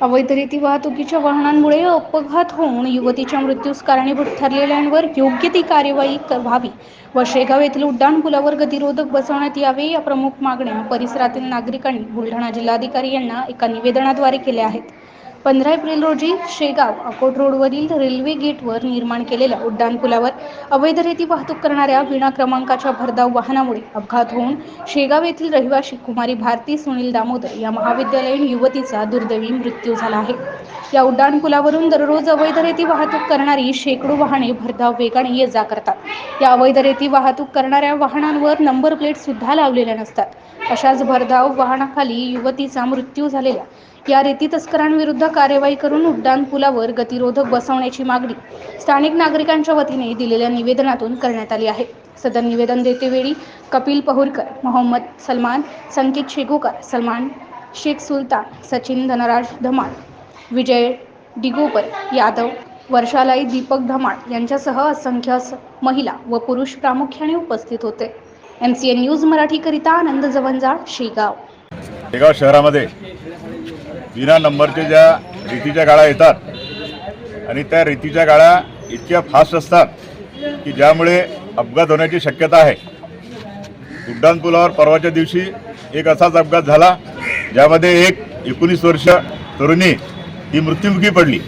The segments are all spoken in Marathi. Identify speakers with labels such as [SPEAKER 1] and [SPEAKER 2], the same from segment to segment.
[SPEAKER 1] अवैधरिती वाहतुकीच्या वाहनांमुळे अपघात होऊन युवतीच्या मृत्यूस कारणीभूत ठरलेल्यांवर योग्य ती कार्यवाही व्हावी. व शेगाव येथील उड्डाणपुलावर गतिरोधक बसवण्यात यावे या प्रमुख मागण्या परिसरातील नागरिकांनी बुलढाणा जिल्हाधिकारी यांना एका निवेदनाद्वारे केल्या आहेत. पंधरा एप्रिल रोजी शेगाव अकोट रोडवरील रेल्वे गेटवर निर्माण केलेल्या उड्डाणपुलावर अवैधरिती वाहतूक करणाऱ्या विना क्रमांकाच्या भरधाव वाहनामुळे अपघात होऊन शेगाव येथील रहिवाशी कुमारी भारती सुनील दामोदर या महाविद्यालयीन युवतीचा दुर्दैवी मृत्यू झाला आहे. या उड्डाणपुलावरून दररोज अवैधरिती वाहतूक करणारी शेकडो वाहने भरधाव वेगाने ये जा करतात. या अवैधरिती वाहतूक करणाऱ्या वाहनांवर नंबर प्लेट सुद्धा लावलेल्या नसतात. अशाच भरधाव वाहनाखाली युवतीचा मृत्यू झालेल्या या रेती तस्करांविरुद्ध कार्यवाही करून उड्डाण पुलावर गतिरोधक बसवण्याची मागणी स्थानिक नागरिकांच्या वतीने दिलेल्या निवेदनातून करण्यात आली आहे. सदर निवेदन देतेवेळी कपिल पहुरकर मोहम्मद सलमान संकेत शेगोकर सलमान शेख सुलतान सचिन धनराज धमाल विजय डिगोपर यादव वर्षालाई दीपक धमाळ यांच्यासह असंख्य महिला व पुरुष प्रामुख्याने उपस्थित होते. एम सी एन न्यूज मराठीकरिता आनंद जवंजाळ शेगाव.
[SPEAKER 2] शेगाव शहरामध्ये विना नंबरच्या ज्या रेतीच्या गाड्या येतात आणि त्या रेतीच्या गाड्या इतक्या फास्ट असतात की ज्यामुळे अपघात होण्याची शक्यता आहे. उड्डाणपुलावर परवाच्या दिवशी एक असाच अपघात झाला ज्यामध्ये एक एकोणीस वर्ष तरुणी ही मृत्युमुखी पडली.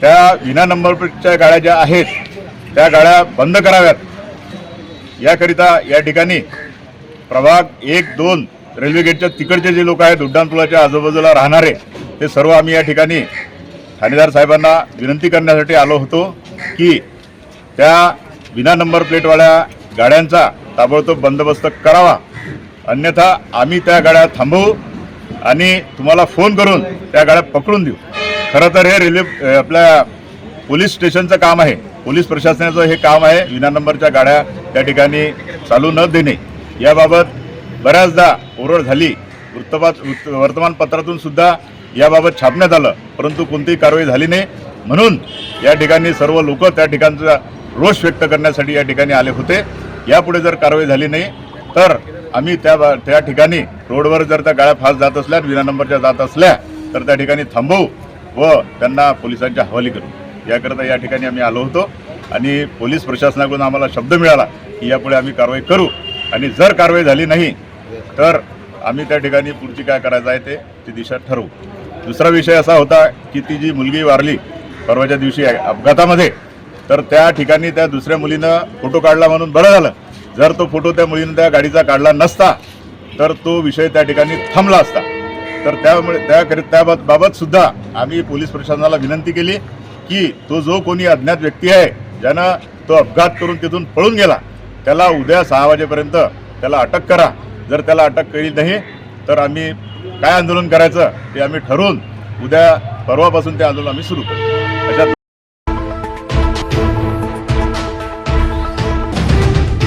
[SPEAKER 2] त्या विना नंबरच्या गाड्या ज्या आहेत त्या गाड्या बंद कराव्यात. याकरिता या ठिकाणी प्रभाग एक दोन रेल्वे गेटच्या तिकडचे जे लोक आहेत उड्डाणपुलाच्या आजूबाजूला राहणारे ते सर्व आम्ही या ठिकाणी ठाणेदार साहेबांना विनंती करण्यासाठी आलो होतो की त्या विना नंबर प्लेटवाल्या गाड्यांचा ताबडतोब बंदोबस्त करावा. अन्यथा आम्ही त्या गाड्या थांबवू आणि तुम्हाला फोन करून त्या गाड्या पकडून देऊ. खरं तर हे रेल्वे आपल्या पोलीस स्टेशनचं काम आहे. पोलीस प्रशासनाचं हे काम आहे. विना नंबरच्या गाड्या त्या ठिकाणी चालू न देणे. याबाबत बऱ्याचदा ओरड झाली. वृत्तपात वृत्त वर्तमानपत्रातून सुद्धा याबाबत छापण्यात आलं. परंतु कोणतीही कारवाई झाली नाही. म्हणून या ठिकाणी सर्व लोक त्या ठिकाणचा रोष व्यक्त करण्यासाठी या ठिकाणी आले होते. यापुढे जर कारवाई झाली नाही तर आम्ही त्या बा- त्या ठिकाणी रोडवर जर त्या गाड्या फास्ट जात असल्या विना नंबरच्या जात असल्या तर त्या ठिकाणी थांबवू व त्यांना पोलिसांच्या हवाली करू. याकरता या ठिकाणी आम्ही आलो होतो आणि पोलीस प्रशासनाकडून आम्हाला शब्द मिळाला की यापुढे आम्ही कारवाई करू. आणि जर कारवाई झाली नाही तर आम्ही त्या ठिकाणी पुढची काय करायचं आहे ते ती दिशा ठरवू. दुसरा विषय असा होता की ती जी मुलगी वारली परवाच्या दिवशी अपघातामध्ये तर त्या ठिकाणी त्या दुसऱ्या मुलीनं फोटो काढला म्हणून बरं झालं. जर तो फोटो त्या मुलीनं त्या गाडीचा काढला नसता तर तो विषय त्या ठिकाणी थांबला असता. तर त्यामुळे त्याकरिता त्याबाबत सुद्धा आम्ही पोलीस प्रशासनाला विनंती केली. की तो जो कोणी अज्ञात व्यक्ती आहे ज्यानं तो अपघात करून तिथून पळून गेला त्याला उद्या सहा वाजेपर्यंत त्याला अटक करा. जर त्याला अटक केली नाही तर आम्ही काय आंदोलन करायचं ते आम्ही ठरवून उद्या परवापासून ते आंदोलन आम्ही सुरू करू. अशा